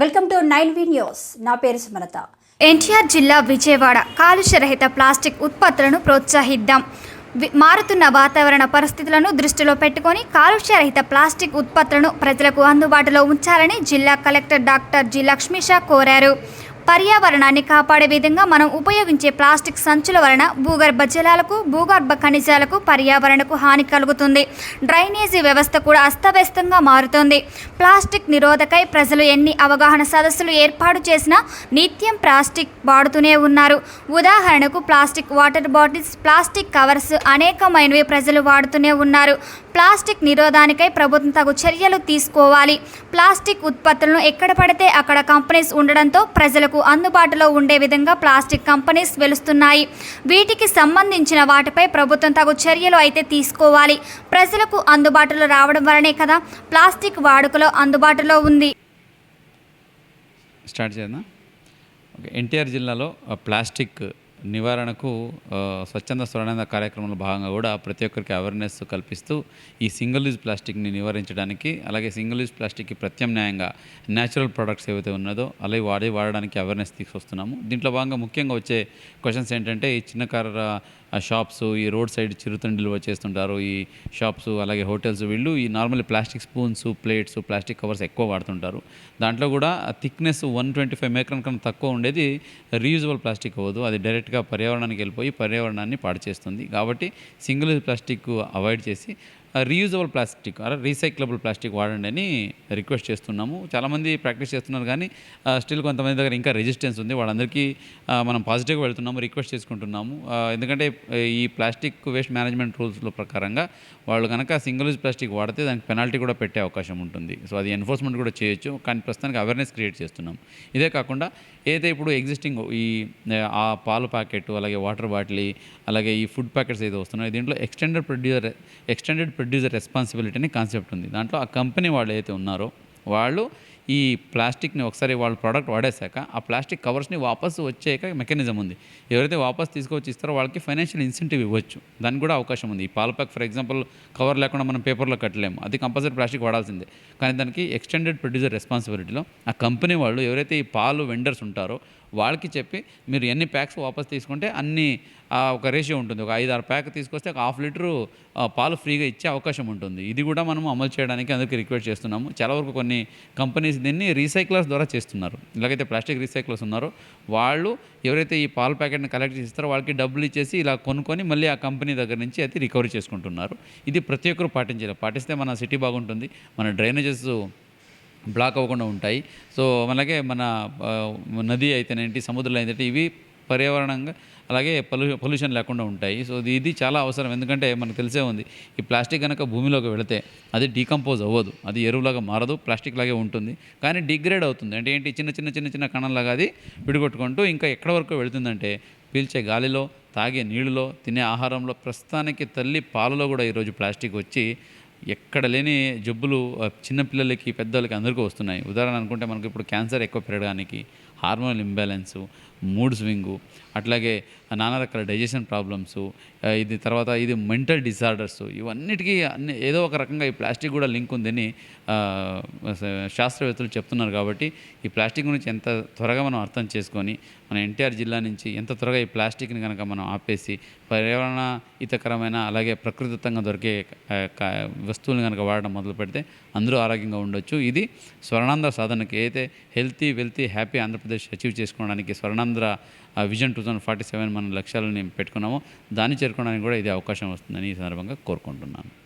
Welcome to nine V news. నా పేరు సుమలత. ఎన్టీఆర్ జిల్లా విజయవాడ కాలుష్యరహిత ప్లాస్టిక్ ఉత్పత్తులను ప్రోత్సహిద్దాం. మారుతున్న వాతావరణ పరిస్థితులను దృష్టిలో పెట్టుకొని కాలుష్యరహిత ప్లాస్టిక్ ఉత్పత్తులను ప్రజలకు అందుబాటులో ఉంచాలని జిల్లా కలెక్టర్ డాక్టర్ జి లక్ష్మీషా కోరారు. పర్యావరణాన్ని కాపాడే విధంగా మనం ఉపయోగించే ప్లాస్టిక్ సంచుల వలన భూగర్భ జలాలకు భూగర్భ ఖనిజాలకు పర్యావరణకు హాని కలుగుతుంది. డ్రైనేజీ వ్యవస్థ కూడా అస్తవ్యస్తంగా మారుతుంది. ప్లాస్టిక్ నిరోధకై ప్రజలు ఎన్ని అవగాహన సదస్సులు ఏర్పాటు చేసినా నిత్యం ప్లాస్టిక్ వాడుతూనే ఉన్నారు. ఉదాహరణకు plastic water bottles plastic covers అనేకమైనవి ప్రజలు వాడుతూనే ఉన్నారు. ప్లాస్టిక్ నిరోధానికై ప్రభుత్వం తగు చర్యలు తీసుకోవాలి. ప్లాస్టిక్ ఉత్పత్తులను ఎక్కడ పడితే అక్కడ కంపెనీస్ ఉండడంతో ప్రజలకు అందుబాటులో ఉండే విధంగా ప్లాస్టిక్ కంపెనీస్ వెలుస్తున్నాయి. వీటికి సంబంధించిన వాటిపై ప్రభుత్వం తగు చర్యలు అయితే తీసుకోవాలి. ప్రజలకు అందుబాటులో రావడం వలనే కదా ప్లాస్టిక్ వాడుకలో అందుబాటులో ఉంది. స్టార్ట్ చేద్దాం. ఎన్టీఆర్ జిల్లాలో ప్లాస్టిక్ నివారణకు స్వచ్ఛంద స్వరణంద కార్యక్రమంలో భాగంగా కూడా ప్రతి ఒక్కరికి అవేర్నెస్ కల్పిస్తూ ఈ సింగిల్ యూజ్ ప్లాస్టిక్ని నివారించడానికి అలాగే సింగిల్ యూజ్ ప్లాస్టిక్కి ప్రత్యామ్నాయంగా న్యాచురల్ ప్రొడక్ట్స్ ఏవైతే ఉన్నదో అలాగే వాడి వాడడానికి అవేర్నెస్ తీసుకొస్తున్నాము. దీంట్లో భాగంగా ముఖ్యంగా వచ్చే క్వశ్చన్స్ ఏంటంటే ఈ ఆ షాప్స్ ఈ రోడ్ సైడ్ చిరుతండిలు చేస్తుంటారు. ఈ షాప్స్ అలాగే హోటల్స్ వీళ్ళు ఈ normal plastic spoons plates plastic covers ఎక్కువ వాడుతుంటారు. దాంట్లో కూడా thickness one twenty five micron కన్నా తక్కువ ఉండేది. రీయూజబుల్ ప్లాస్టిక్ అవ్వదు. అది డైరెక్ట్గా పర్యావరణానికి వెళ్ళిపోయి పర్యావరణాన్ని పాడు చేస్తుంది. కాబట్టి సింగిల్ యూజ్ ప్లాస్టిక్ అవాయిడ్ చేసి రీయూజబుల్ ప్లాస్టిక్ అలా రీసైక్లబుల్ ప్లాస్టిక్ వాడండి అని రిక్వెస్ట్ చేస్తున్నాము. చాలామంది ప్రాక్టీస్ చేస్తున్నారు కానీ స్టిల్ కొంతమంది దగ్గర ఇంకా రెసిస్టెన్స్ ఉంది. వాళ్ళందరికీ మనం పాజిటివ్గా వెళ్తున్నాము రిక్వెస్ట్ చేసుకుంటున్నాము. ఎందుకంటే ఈ ప్లాస్టిక్ వేస్ట్ మేనేజ్మెంట్ రూల్స్లో ప్రకారంగా వాళ్ళు కనుక సింగిల్ యూజ్ ప్లాస్టిక్ వాడితే దానికి పెనాల్టీ కూడా పెట్టే అవకాశం ఉంటుంది. సో అది ఎన్ఫోర్స్మెంట్ కూడా చేయొచ్చు. కానీ ప్రస్తుతానికి అవేర్నెస్ క్రియేట్ చేస్తున్నాం ఇదే కాకుండా ఏదైతే ఇప్పుడు ఎగ్జిస్టింగ్ ఈ ఆ పాలు ప్యాకెట్ అలాగే వాటర్ బాటిల్ అలాగే ఈ ఫుడ్ ప్యాకెట్స్ ఏదో వస్తున్నాయో దీంట్లో extended producer extended producer responsibility అనే కాన్సెప్ట్ ఉంది. దాంట్లో ఆ కంపెనీ వాళ్ళు ఏదైతే ఉన్నారో వాళ్ళు ఈ ప్లాస్టిక్ని ఒకసారి వాళ్ళ ప్రోడక్ట్ వాడేశాక ఆ ప్లాస్టిక్ కవర్స్ని వాపసు వచ్చేయక మెకానిజం ఉంది. ఎవరైతే వాపస్ తీసుకొచ్చి ఇస్తారో వాళ్ళకి ఫైనాన్షియల్ ఇన్సెంటివ్ ఇవ్వచ్చు. దానికి కూడా అవకాశం ఉంది. ఈ పాల ప్యాక్ ఫర్ ఎగ్జాంపుల్ కవర్ లేకుండా మనం పేపర్లో కట్టలేము. అది కంపల్సరీ ప్లాస్టిక్ వాడాల్సిందే. కానీ దానికి ఎక్స్టెండెడ్ ప్రొడ్యూసర్ రెస్పాన్సిబిలిటీలో ఆ కంపెనీ వాళ్ళు ఎవరైతే ఈ పాలు వెండర్స్ ఉంటారో వాళ్ళకి చెప్పి మీరు ఎన్ని ప్యాక్స్ వాపస్ తీసుకుంటే అన్ని ఒక రేషియో ఉంటుంది. ఒక ఐదు ఆరు ప్యాక్ తీసుకొస్తే ఒక హాఫ్ లీటరు పాలు ఫ్రీగా ఇచ్చే అవకాశం ఉంటుంది. ఇది కూడా మనం అమలు చేయడానికి అందరికీ రిక్వెస్ట్ చేస్తున్నాము. చాలా వరకు కొన్ని కంపెనీస్ దీన్ని రీసైక్లర్స్ ద్వారా చేస్తున్నారు. ఇలాగైతే ప్లాస్టిక్ రీసైక్లర్స్ ఉన్నారో. వాళ్ళు ఎవరైతే ఈ పాల ప్యాకెట్ని కలెక్ట్ చేస్తారో వాళ్ళకి డబ్బులు ఇచ్చేసి ఇలా కొనుక్కొని మళ్ళీ ఆ కంపెనీ దగ్గర నుంచి అయితే రికవరీ చేసుకుంటున్నారు. ఇది ప్రతి ఒక్కరు పాటించాలి. పాటిస్తే మన సిటీ బాగుంటుంది. మన డ్రైనేజెస్ బ్లాక్ అవ్వకుండా ఉంటాయి. సో అలాగే మన నది అయితేనేంటి సముద్రాలు అయితే ఇవి పర్యావరణంగా అలాగే పొల్యూ పొల్యూషన్ లేకుండా ఉంటాయి. సో ఇది ఇది చాలా అవసరం. ఎందుకంటే మనకు తెలిసే ఉంది ఈ ప్లాస్టిక్ కనుక భూమిలోకి వెళితే అది డీకంపోజ్ అవ్వదు. అది ఎరువులాగా మారదు ప్లాస్టిక్ లాగే ఉంటుంది. కానీ డిగ్రేడ్ అవుతుంది. అంటే ఏంటి చిన్న చిన్న చిన్న చిన్న కణంలాగా అది విడిగొట్టుకుంటూ ఇంకా ఎక్కడ వరకు వెళుతుందంటే పీల్చే గాలిలో తాగే నీళ్ళలో తినే ఆహారంలో ప్రస్తుతానికి తల్లి పాలలో కూడా ఈరోజు ప్లాస్టిక్ వచ్చి ఎక్కడ లేని జబ్బులు చిన్నపిల్లలకి పెద్దలకి అందరికీ వస్తున్నాయి. ఉదాహరణ అనుకుంటే మనకి ఇప్పుడు క్యాన్సర్ ఎక్కువ పెరగడానికి హార్మోనల్ ఇంబ్యాలెన్సు మూడ్ స్వింగు అట్లాగే నానా రకాల డైజెషన్ ప్రాబ్లమ్స్ ఇది తర్వాత ఇది మెంటల్ డిజార్డర్స్ ఇవన్నిటికీ అన్ని ఏదో ఒక రకంగా ఈ ప్లాస్టిక్ కూడా లింక్ ఉందని శాస్త్రవేత్తలు చెప్తున్నారు కాబట్టి ఈ ప్లాస్టిక్ గురించి ఎంత త్వరగా మనం అర్థం చేసుకొని మన ఎన్టీఆర్ జిల్లా నుంచి ఎంత త్వరగా ఈ ప్లాస్టిక్ని కనుక మనం ఆపేసి పర్యావరణ హితకరమైన అలాగే ప్రకృతితంగా దొరికే వస్తువులను కనుక వాడడం మొదలు పెడితే అందరూ ఆరోగ్యంగా ఉండొచ్చు. ఇది స్వర్ణాంధ్ర సాధనకి అయితే healthy wealthy happy Andhra Pradesh achieve చేసుకోవడానికి Swarnandhra vision two thousand forty seven మన లక్ష్యాలను పెట్టుకున్నామో. దాన్ని చేరుకోవడానికి కూడా ఇది అవకాశం వస్తుందని ఈ సందర్భంగా కోరుకుంటున్నాను.